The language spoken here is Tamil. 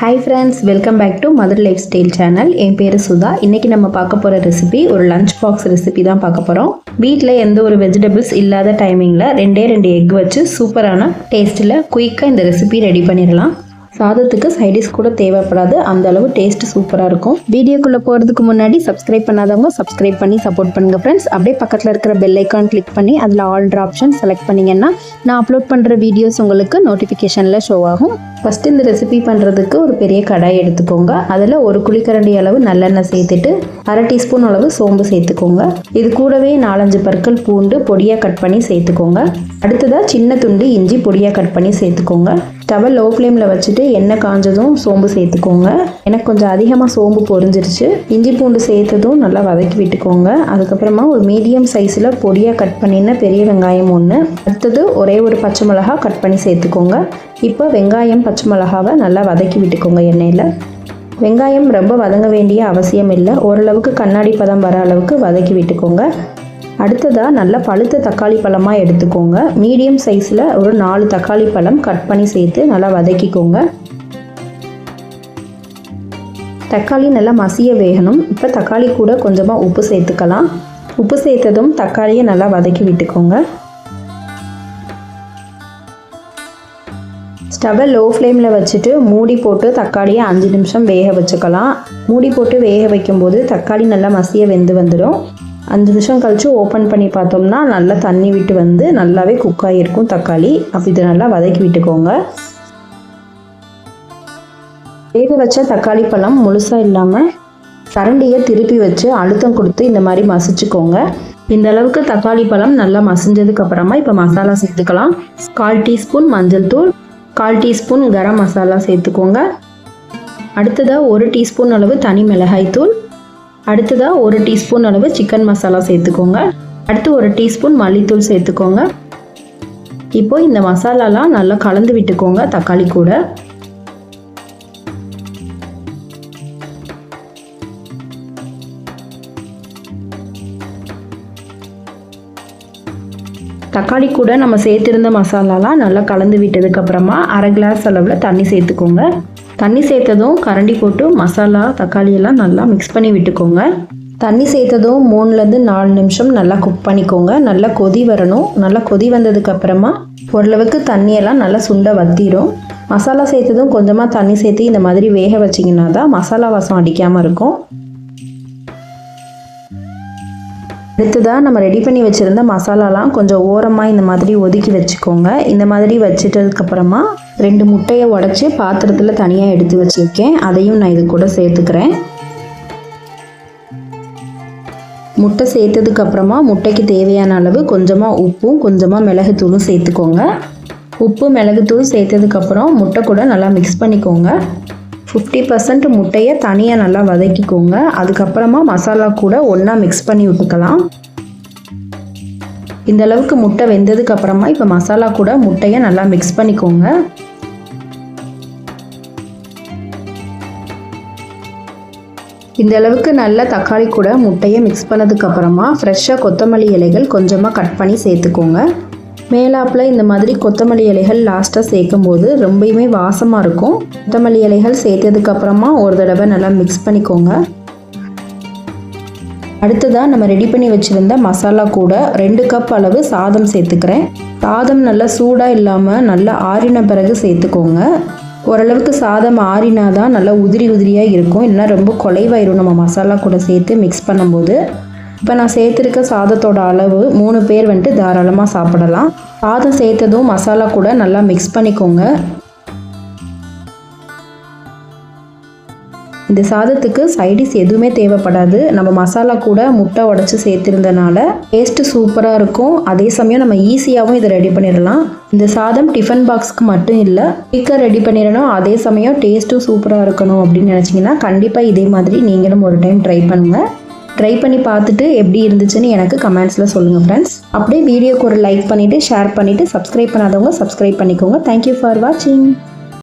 Hi friends welcome back to mother lifestyle channel என் பேர் சுதா. இன்றைக்கி நம்ம பார்க்க போகிற ரெசிபி ஒரு லஞ்ச் பாக்ஸ் ரெசிபி தான் பார்க்க போகிறோம் வீட்டில் எந்த ஒரு வெஜிடபிள்ஸ் இல்லாத டைமிங்கில் ரெண்டே ரெண்டு எக் வச்சு சூப்பரான டேஸ்ட்டில் குயிக்காக இந்த ரெசிபி ரெடி பண்ணிடலாம். சாதத்துக்கு சைடிஷ் கூட தேவைப்படாது. அந்த அளவு டேஸ்ட் சூப்பராக இருக்கும். வீடியோக்குள்ளே போகிறதுக்கு முன்னாடி சப்ஸ்கிரைப் பண்ணாதவங்க சப்ஸ்கிரைப் பண்ணி சப்போர்ட் பண்ணுங்கள் ஃப்ரெண்ட்ஸ் அப்படியே பக்கத்தில் இருக்கிற பெல் ஐக்கான் கிளிக் பண்ணி அதில் ஆல்ட்ரு ஆப்ஷன் செலக்ட் பண்ணிங்கன்னா நான் அப்லோட் பண்ணுற வீடியோஸ் உங்களுக்கு நோட்டிஃபிகேஷனில் ஷோ ஆகும். ஃபஸ்ட்டு இந்த ரெசிபி பண்ணுறதுக்கு ஒரு பெரிய கடாய் எடுத்துக்கோங்க. அதில் ஒரு குளிக்கரண்டி அளவு நல்லெண்ணெய் சேர்த்துட்டு அரை டீஸ்பூன் அளவு சோம்பு சேர்த்துக்கோங்க. இது கூடவே நாலஞ்சு பற்கள் பூண்டு பொடியாக கட் பண்ணி சேர்த்துக்கோங்க. அடுத்ததாக சின்ன துண்டு இஞ்சி பொடியாக கட் பண்ணி சேர்த்துக்கோங்க. ஸ்டவை லோ ஃப்ளேமில் வச்சுட்டு எண்ணெய் காஞ்சதும் சோம்பு சேர்த்துக்கோங்க. எனக்கு கொஞ்சம் அதிகமாக சோம்பு பொரிஞ்சிருச்சு. இஞ்சி பூண்டு சேர்த்ததும் நல்லா வதக்கி விட்டுக்கோங்க. அதுக்கப்புறமா ஒரு மீடியம் சைஸில் பொடியாக கட் பண்ணின பெரிய வெங்காயம் ஒன்று அடுத்தது ஒரே ஒரு பச்சை மிளகா கட் பண்ணி சேர்த்துக்கோங்க. இப்போ வெங்காயம் பச்சை மிளகாவை நல்லா வதக்கி விட்டுக்கோங்க எண்ணெயில். வெங்காயம் ரொம்ப வதங்க வேண்டிய அவசியம் இல்லை. ஓரளவுக்கு கண்ணாடி பதம் வர அளவுக்கு வதக்கி விட்டுக்கோங்க. அடுத்ததாக நல்ல பழுத்த தக்காளி பழமாக எடுத்துக்கோங்க. மீடியம் சைஸில் ஒரு நாலு தக்காளி பழம் கட் பண்ணி சேர்த்து நல்லா வதக்கிக்கோங்க. தக்காளி நல்லா மசிய வேகணும். இப்போ தக்காளி கூட கொஞ்சமாக உப்பு சேர்த்துக்கலாம். உப்பு சேர்த்ததும் தக்காளியை நல்லா வதக்கி விட்டுக்கோங்க. ஸ்டவ்வை லோ ஃப்ளேமில் வச்சுட்டு மூடி போட்டு தக்காளியை அஞ்சு நிமிஷம் வேக வச்சுக்கலாம். மூடி போட்டு வேக வைக்கும்போது தக்காளி நல்லா மசிய வெந்து வந்துடும் அஞ்சு நிமிஷம் கழித்து ஓப்பன் பண்ணி பார்த்தோம்னா நல்லா தண்ணி விட்டு வந்து நல்லாவே குக் ஆகியிருக்கும் தக்காளி. அப்போ இதை நல்லா வதக்கி விட்டுக்கோங்க. வேக வச்ச தக்காளி பழம் முழுசாக இல்லாமல் கரண்டியை திருப்பி வச்சு அழுத்தம் கொடுத்து இந்த மாதிரி மசிச்சுக்கோங்க. இந்த அளவுக்கு தக்காளி பழம் நல்லா மசிஞ்சதுக்கு அப்புறமா இப்போ மசாலா சேர்த்துக்கலாம். கால் டீஸ்பூன் மஞ்சள் தூள் கால் டீஸ்பூன் கரம் மசாலா சேர்த்துக்கோங்க. அடுத்ததாக ஒரு டீஸ்பூன் அளவு தனி மிளகாய் தூள் அடுத்ததாக ஒரு டீஸ்பூன் அளவு சிக்கன் மசாலா சேர்த்துக்கோங்க. அடுத்து ஒரு டீஸ்பூன் மல்லித்தூள் சேர்த்துக்கோங்க. இப்போ இந்த மசாலாலாம் நல்லா கலந்து விட்டுக்கோங்க தக்காளி கூட. தக்காளி கூட நம்ம சேர்த்துருந்த மசாலாலாம் நல்லா கலந்து விட்டதுக்கப்புறமா அரை கிளாஸ் அளவில் தண்ணி சேர்த்துக்கோங்க. தண்ணி சேர்த்ததும் கரண்டி போட்டு மசாலா தக்காளி எல்லாம் நல்லா மிக்ஸ் பண்ணி விட்டுக்கோங்க. தண்ணி சேர்த்ததும் மூணுலேருந்து நாலு நிமிஷம் நல்லா குக் பண்ணிக்கோங்க. நல்லா கொதி வரணும். நல்லா கொதி வந்ததுக்கப்புறமா ஓரளவுக்கு தண்ணியெல்லாம் நல்லா சுண்ட வத்திரும். மசாலா சேர்த்ததும் கொஞ்சமாக தண்ணி சேர்த்து இந்த மாதிரி வேக வச்சிங்கன்னா தான் மசாலா வாசம் அடிக்காமல் இருக்கும். அடுத்ததாக நம்ம ரெடி பண்ணி வச்சுருந்த மசாலாலாம் கொஞ்சம் ஓரமாக இந்த மாதிரி ஒதுக்கி வச்சுக்கோங்க. இந்த மாதிரி வச்சுட்டதுக்கப்புறமா ரெண்டு முட்டையை உடச்சி பாத்திரத்தில் தனியாக எடுத்து வச்சுருக்கேன். அதையும் நான் இது கூட சேர்த்துக்கிறேன். முட்டை சேர்த்ததுக்கப்புறமா முட்டைக்கு தேவையான அளவு கொஞ்சமாக உப்பும் கொஞ்சமாக மிளகுத்தூளும் சேர்த்துக்கோங்க. உப்பு மிளகுத்தூள் சேர்த்ததுக்கப்புறம் முட்டை கூட நல்லா மிக்ஸ் பண்ணிக்கோங்க. ஃபிஃப்டி பர்சன்ட் முட்டையை தனியாக நல்லா வதக்கிக்கோங்க. அதுக்கப்புறமா மசாலா கூட ஒன்றா மிக்ஸ் பண்ணி விட்டுக்கலாம். இந்த அளவுக்கு முட்டை வெந்ததுக்கு அப்புறமா இப்போ மசாலா கூட முட்டையை நல்லா மிக்ஸ் பண்ணிக்கோங்க. இந்த அளவுக்கு நல்ல தக்காளி கூட முட்டையை மிக்ஸ் பண்ணதுக்கு அப்புறமா ஃப்ரெஷ்ஷாக கொத்தமல்லி இலைகள் கொஞ்சமாக கட் பண்ணி சேர்த்துக்கோங்க. மேலாப்பில் இந்த மாதிரி கொத்தமல்லி இலைகள் லாஸ்ட்டாக சேர்க்கும் போது ரொம்பயுமே வாசமாக இருக்கும். கொத்தமல்லி இலைகள் சேர்த்ததுக்கப்புறமா ஒரு தடவை நல்லா மிக்ஸ் பண்ணிக்கோங்க. அடுத்ததாக நம்ம ரெடி பண்ணி வச்சுருந்த மசாலா கூட ரெண்டு கப் அளவு சாதம் சேர்த்துக்கிறேன். சாதம் நல்லா சூடாக இல்லாமல் நல்லா ஆறின பிறகு சேர்த்துக்கோங்க. ஓரளவுக்கு சாதம் ஆறினா தான் நல்லா உதிரி உதிரியாக இருக்கும். இல்லைனா ரொம்ப குலைவாயிரும் நம்ம மசாலா கூட சேர்த்து மிக்ஸ் பண்ணும்போது. இப்போ நான் சேர்த்துருக்க சாதத்தோட அளவு மூணு பேர் வந்துட்டு தாராளமாக சாப்பிடலாம். சாதம் சேர்த்ததும் மசாலா கூட நல்லா மிக்ஸ் பண்ணிக்கோங்க. இந்த சாதத்துக்கு சைடிஸ் எதுவுமே தேவைப்படாது. நம்ம மசாலா கூட முட்டை உடச்சி சேர்த்துருந்தனால டேஸ்ட்டு சூப்பராக இருக்கும். அதே சமயம் நம்ம ஈஸியாகவும் இதை ரெடி பண்ணிடலாம். இந்த சாதம் டிஃபன் பாக்ஸ்க்கு மட்டும் இல்லை குயிக்காக ரெடி பண்ணிடணும். அதே சமயம் டேஸ்ட்டும் சூப்பராக இருக்கணும் அப்படின்னு நினச்சிங்கன்னா கண்டிப்பாக இதே மாதிரி நீங்களும் ஒரு டைம் ட்ரை பண்ணுங்கள் ட்ரை பண்ணி பார்த்துட்டு எப்படி இருந்துச்சுன்னு எனக்கு கமெண்ட்ஸில் சொல்லுங்கள் ஃப்ரெண்ட்ஸ் அப்படியே வீடியோக்கு ஒரு லைக் பண்ணிவிட்டு ஷேர் பண்ணிவிட்டு சப்ஸ்கிரைப் பண்ணாதவங்க சப்ஸ்கிரைப் பண்ணிக்கோங்க. தேங்க்யூ ஃபார் வாட்சிங்